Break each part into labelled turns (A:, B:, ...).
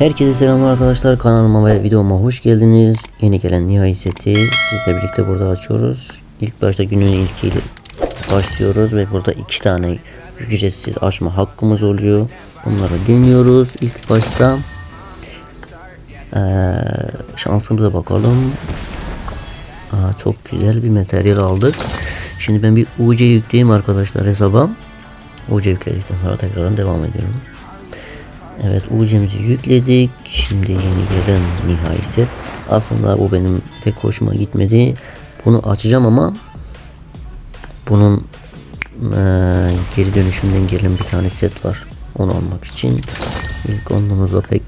A: Herkese selamlar arkadaşlar kanalıma ve videoma hoş geldiniz. Yeni gelen nihai seti sizle birlikte burada açıyoruz. İlk başta günün ilkiyle başlıyoruz ve burada iki tane ücretsiz açma hakkımız oluyor. Bunları deniyoruz. İlk başta ee, şansımıza bakalım. Aa, çok güzel bir materyal aldık. Şimdi ben bir UC yükleyeyim arkadaşlar hesaba. UC yükledikten sonra tekrardan devam ediyorum. Evet UC'mizi yükledik. Şimdi yeni gelen nihai set. Aslında bu benim pek hoşuma gitmedi. Bunu açacağım ama bunun eee, geri dönüşümden gelen bir tane set var. Onu almak için. İlk onlumuzda pek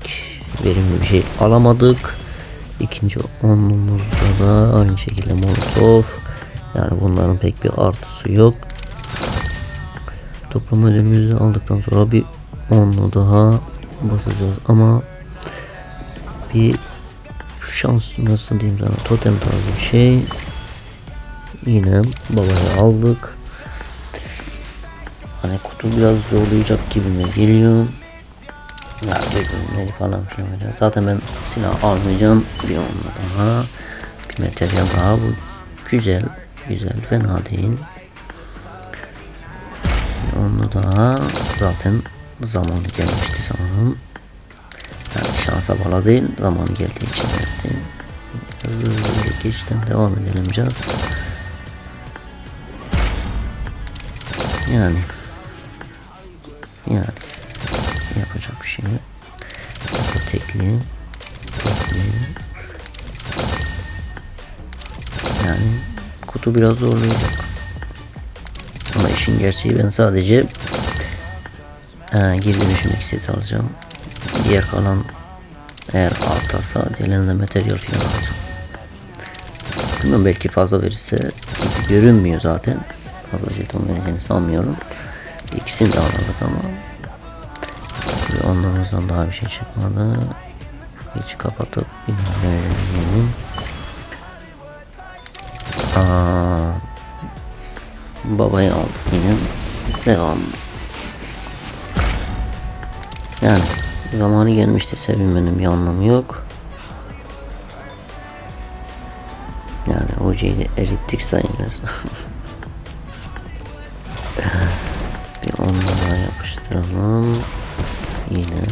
A: verimli bir şey alamadık. İkinci onlumuzda da aynı şekilde molotof. Yani bunların pek bir artısı yok. Toplam ödülümüzü aldıktan sonra bir onlu daha basacağız. Ama bir şans nasıl diyeyim sana totem tarzı bir şey. Yine babaya aldık. Hani kutu biraz zorlayacak gibime geliyor. Ya bölümleri falan filan zaten ben silah almayacağım bir onunla daha. Bir materyal daha bu. Güzel güzel fena değil. Onu daha. Zaten zamanı gelmişti sanırım. Yani şansa bağlı değil, zamanı geldiği için verdi. Hızlı hızlı geçten devam edelim biraz. Yani yani yapacak bir şey yok. Tekli tekli yani kutu biraz zorlayacak. Ama işin gerçeği ben sadece Ha, geri dönüşümdeki seti alacağım. Diğer kalan eğer artarsa diğerlerinde materyal falan alacağım. Bilmiyorum belki fazla verirse görünmüyor zaten. Fazla jeton vereceğini sanmıyorum. İkisini de aldık ama onlarımızdan daha bir şey çıkmadı. Hiç kapatıp bir verelim. Aa, babayı aldık yine. Devam. Yani zamanı gelmişti sevinmenin bir anlamı yok. Yani hocayı erittik sayılır. bir onunla daha yapıştıralım. Yine.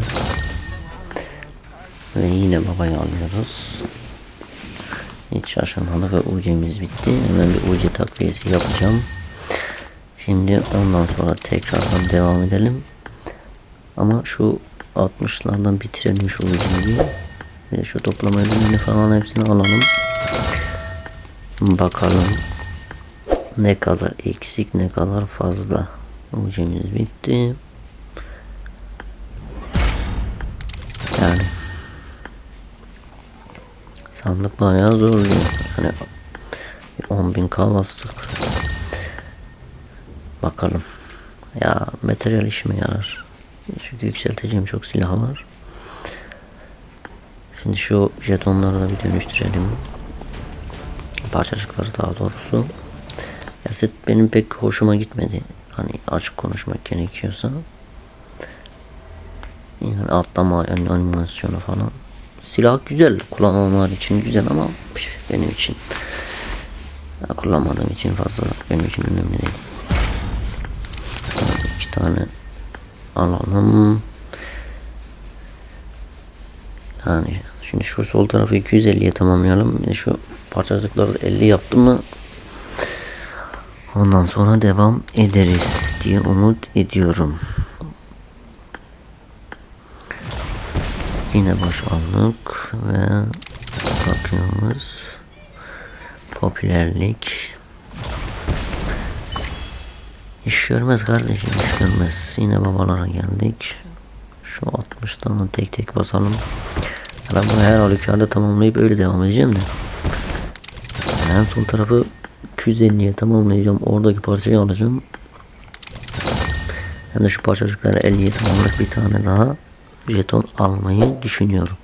A: Ve yine babayı alıyoruz. Hiç şaşırmadık ve UC'miz bitti. Hemen bir UC takviyesi yapacağım. Şimdi ondan sonra tekrardan devam edelim. Ama şu 60'lardan bitirelim şu ucunu. Ve şu toplama ödülünü falan hepsini alalım. Bakalım ne kadar eksik ne kadar fazla. Ucumuz bitti. Yani sandık bayağı zorluyor. Hani 10.000k bastık. Bakalım. Ya materyal işime yarar. Yükselteceğim çok silah var. Şimdi şu jetonları da bir dönüştürelim. Parçacıkları daha doğrusu. Ya set benim pek hoşuma gitmedi. Hani açık konuşmak gerekiyorsa. Yani atlama yani animasyonu falan. Silah güzel. Kullananlar için güzel ama benim için kullanmadığım için fazla benim için önemli değil. İki tane alalım. Yani şimdi şu sol tarafı 250'ye tamamlayalım. Şu parçacıkları 50 yaptım mı ondan sonra devam ederiz diye umut ediyorum. Yine boş aldık ve bakıyoruz. Popülerlik İş görmez kardeşim iş görmez. Yine babalara geldik. Şu 60 tane tek tek basalım. Ben bunu her halükarda tamamlayıp öyle devam edeceğim de. En son tarafı 250'ye tamamlayacağım. Oradaki parçayı alacağım. Hem de şu parçacıkları 50'ye tamamlayıp bir tane daha jeton almayı düşünüyorum.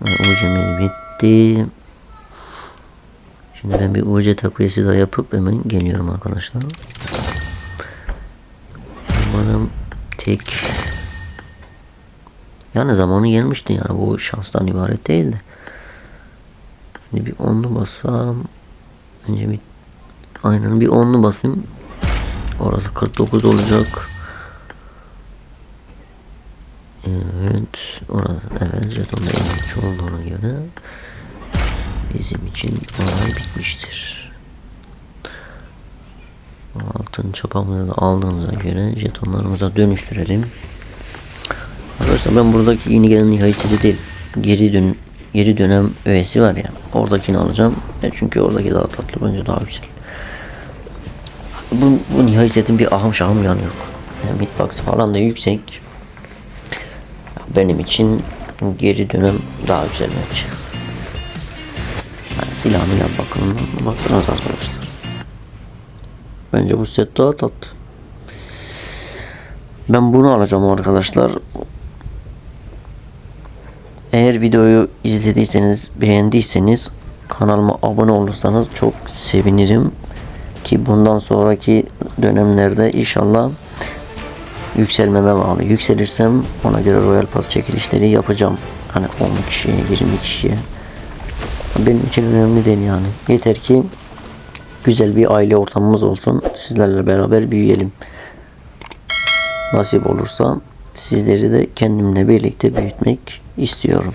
A: Ucumuz bitti. Şimdi ben bir UC takviyesi daha yapıp hemen geliyorum arkadaşlar. Umarım tek Yani zamanı gelmişti yani bu şanstan ibaret değildi. Şimdi bir onlu bassam. Önce bir aynen bir onlu basayım. Orası 49 olacak. Evet. Orası, evet jeton da 52 olduğuna göre bizim için olay bitmiştir. Altın çapamızı da aldığımıza göre jetonlarımıza dönüştürelim. Arkadaşlar ben buradaki yeni gelen nihai seti değil. Geri dön geri dönem öğesi var ya. Oradakini alacağım. E çünkü oradaki daha tatlı bence daha güzel. Bu, bu nihai setin bir ahım şahım yanı yok. Yani hitbox falan da yüksek. Benim için geri dönem daha güzel bence. Yani silah milah bakımından baksanız arkadaşlar. Bence bu set daha tatlı. Ben bunu alacağım arkadaşlar. Eğer videoyu izlediyseniz, beğendiyseniz kanalıma abone olursanız çok sevinirim. Ki bundan sonraki dönemlerde inşallah yükselmeme bağlı. Yükselirsem ona göre Royal Pass çekilişleri yapacağım. Hani 10 kişiye, 20 kişiye. Benim için önemli değil yani. Yeter ki güzel bir aile ortamımız olsun. Sizlerle beraber büyüyelim. Nasip olursa sizleri de kendimle birlikte büyütmek istiyorum.